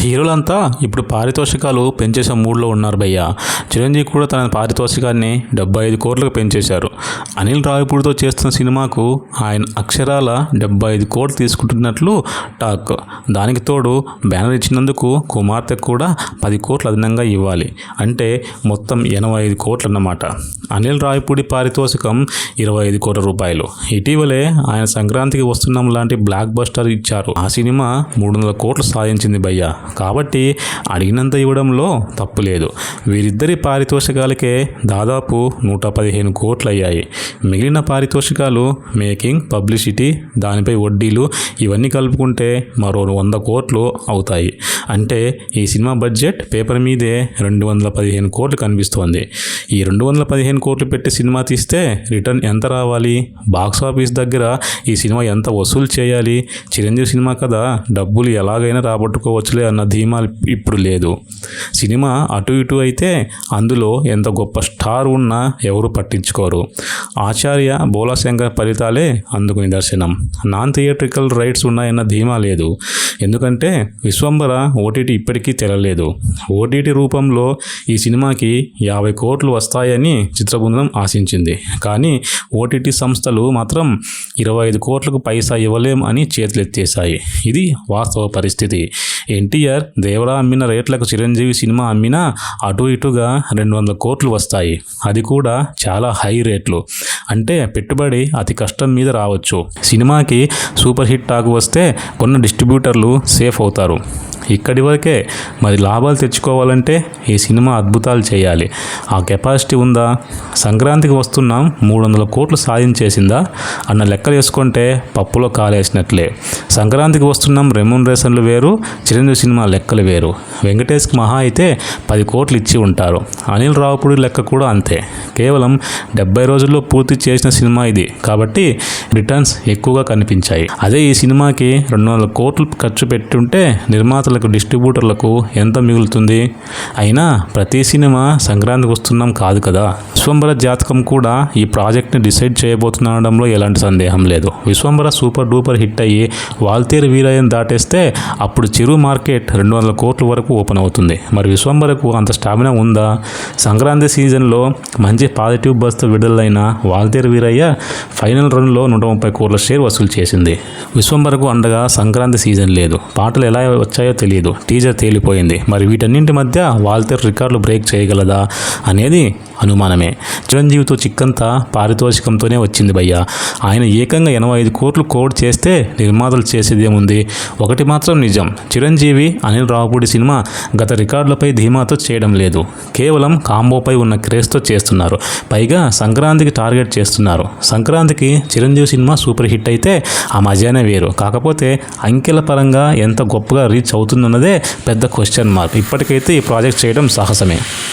హీరోలంతా ఇప్పుడు పారితోషికాలు పెంచేసే మూడ్లో ఉన్నారు భయ్య. చిరంజీవి కూడా తన పారితోషికాన్ని డెబ్బై ఐదు కోట్లకు పెంచేశారు. అనిల్ రావిపూడితో చేస్తున్న సినిమాకు ఆయన అక్షరాల డెబ్బై ఐదు కోట్లు తీసుకుంటున్నట్లు టాక్. దానికి తోడు బ్యానర్ ఇచ్చినందుకు కుమార్తె కూడా పది కోట్లు అదనంగా ఇవ్వాలి. అంటే మొత్తం ఎనభై ఐదు కోట్లు అన్నమాట అనిల్ రావిపూడి పారితోషికం ఇరవై ఐదు కోట్ల రూపాయలు. ఇటీవలే ఆయన సంక్రాంతికి వస్తున్నాం లాంటి బ్లాక్ బస్టర్ ఇచ్చారు. ఆ సినిమా మూడు వందల కోట్లు సాధించింది భయ్య. కాబట్టి అడిగినంత ఇవ్వడంలో తప్పు లేదు. వీరిద్దరి పారితోషికాలకే దాదాపు నూట పదిహేను కోట్లు అయ్యాయి మిగిలిన పారితోషికాలు మేకింగ్ పబ్లిసిటీ దానిపై వడ్డీలు ఇవన్నీ కలుపుకుంటే మరో వంద కోట్లు అవుతాయి. అంటే ఈ సినిమా బడ్జెట్ పేపర్ మీదే రెండు వందల పదిహేను కోట్లు కనిపిస్తోంది. ఈ రెండు వందల పదిహేను కోట్లు పెట్టి సినిమా తీస్తే రిటర్న్ ఎంత రావాలి? బాక్స్ ఆఫీస్ దగ్గర ఈ సినిమా ఎంత వసూలు చేయాలి? చిరంజీవి సినిమా కదా డబ్బులు ఎలాగైనా రాబట్టుకోవచ్చులే అన్న ధీమా ఇప్పుడు లేదు. సినిమా అటు ఇటు అయితే అందులో ఎంత గొప్ప స్టార్ ఉన్నా ఎవరు పట్టించుకోరు. ఆచార్య బోలాశంకర్ ఫలితాలే అందుకు నిదర్శనం. నాన్ థియేట్రికల్ రైట్స్ ఉన్నాయన్న ధీమా లేదు. ఎందుకంటే విశ్వంబర ఓటీటీ ఇప్పటికీ తెరలేదు. ఓటీటీ రూపంలో ఈ సినిమాకి యాభై కోట్లు వస్తాయని చిత్రబృందం ఆశించింది. కానీ ఓటీటీ సంస్థలు మాత్రం ఇరవై ఐదు కోట్లకు పైసా ఇవ్వలేం అని చేతులెత్తేశాయి. ఇది వాస్తవ పరిస్థితి. ఎన్టీఆర్ దేవరా అమ్మిన రేట్లకు చిరంజీవి సినిమా అమ్మినా అటు ఇటుగా రెండు వందల కోట్లు వస్తాయి. అది కూడా చాలా హై రేట్లు. అంటే పెట్టుబడి అతి కష్టం మీద రావచ్చు. సినిమాకి సూపర్ హిట్ టాక్ వస్తే కొన్న డిస్ట్రిబ్యూటర్లు సేఫ్ అవుతారు. ఇక్కడి వరకే మరి లాభాలు తెచ్చుకోవాలంటే ఈ సినిమా అద్భుతాలు చేయాలి. ఆ కెపాసిటీ ఉందా? సంక్రాంతికి వస్తున్నాం మూడు వందల కోట్లు సాధించేసిందా అన్న లెక్కలు వేసుకుంటే పప్పులో కాలేసినట్లే. సంక్రాంతికి వస్తున్నాం రెమ్యూనరేషన్లు వేరు చిరంజీవి సినిమా లెక్కలు వేరు. వెంకటేష్కి మహా అయితే పది కోట్లు ఇచ్చి ఉంటారు. అనిల్ రావుపూడి లెక్క కూడా అంతే. కేవలం డెబ్బై రోజుల్లో పూర్తి చేసిన సినిమా ఇది. కాబట్టి రిటర్న్స్ ఎక్కువగా కనిపించాయి. అదే ఈ సినిమాకి రెండు వందల కోట్లు ఖర్చు పెట్టుంటే నిర్మాతలకు డిస్ట్రిబ్యూటర్లకు ఎంత మిగులుతుంది? అయినా ప్రతి సినిమా సంక్రాంతికి వస్తున్నాం కాదు కదా. విశ్వంబర జాతకం కూడా ఈ ప్రాజెక్ట్ని డిసైడ్ చేయబోతుండడంలో ఎలాంటి సందేహం లేదు. విశ్వంబర సూపర్ డూపర్ హిట్ అయ్యి వాల్తేరు వీరయ్యను దాటేస్తే అప్పుడు చిరు మార్కెట్ రెండు వందల కోట్ల వరకు ఓపెన్ అవుతుంది. మరి విశ్వంబరకు అంత స్టామినా ఉందా? సంక్రాంతి సీజన్లో మంచి పాజిటివ్ బస్తో విడుదలైన వాల్తేరు వీరయ్య ఫైనల్ రన్లో నూట ముప్పై కోట్ల షేర్ వసూలు చేసింది. విశ్వంబరకు అండగా సంక్రాంతి సీజన్ లేదు. పాటలు ఎలా వచ్చాయో తెలియదు టీజర్ తేలిపోయింది. మరి వీటన్నింటి మధ్య వాల్తేరు రికార్డులు బ్రేక్ చేయగలదా అనేది అనుమానమే. చిరంజీవితో చిక్కంతా పారితోషికంతోనే వచ్చింది భయ్య. ఆయన ఏకంగా ఎనభై ఐదు కోట్లు కోడ్ చేస్తే నిర్మాతలు చేసేదేముంది? ఒకటి మాత్రం నిజం. చిరంజీవి అనిల్ రావుపూడి సినిమా గత రికార్డులపై ధీమాతో చేయడం లేదు. కేవలం కాంబోపై ఉన్న క్రేజ్తో చేస్తున్నారు. పైగా సంక్రాంతికి టార్గెట్ చేస్తున్నారు. సంక్రాంతికి చిరంజీవి సినిమా సూపర్ హిట్ అయితే ఆ మజానే వేరు. కాకపోతే అంకెల పరంగా ఎంత గొప్పగా రీచ్ అవుతుందన్నదే పెద్ద క్వశ్చన్ మార్క్. ఇప్పటికైతే ఈ ప్రాజెక్ట్ చేయడం సాహసమే.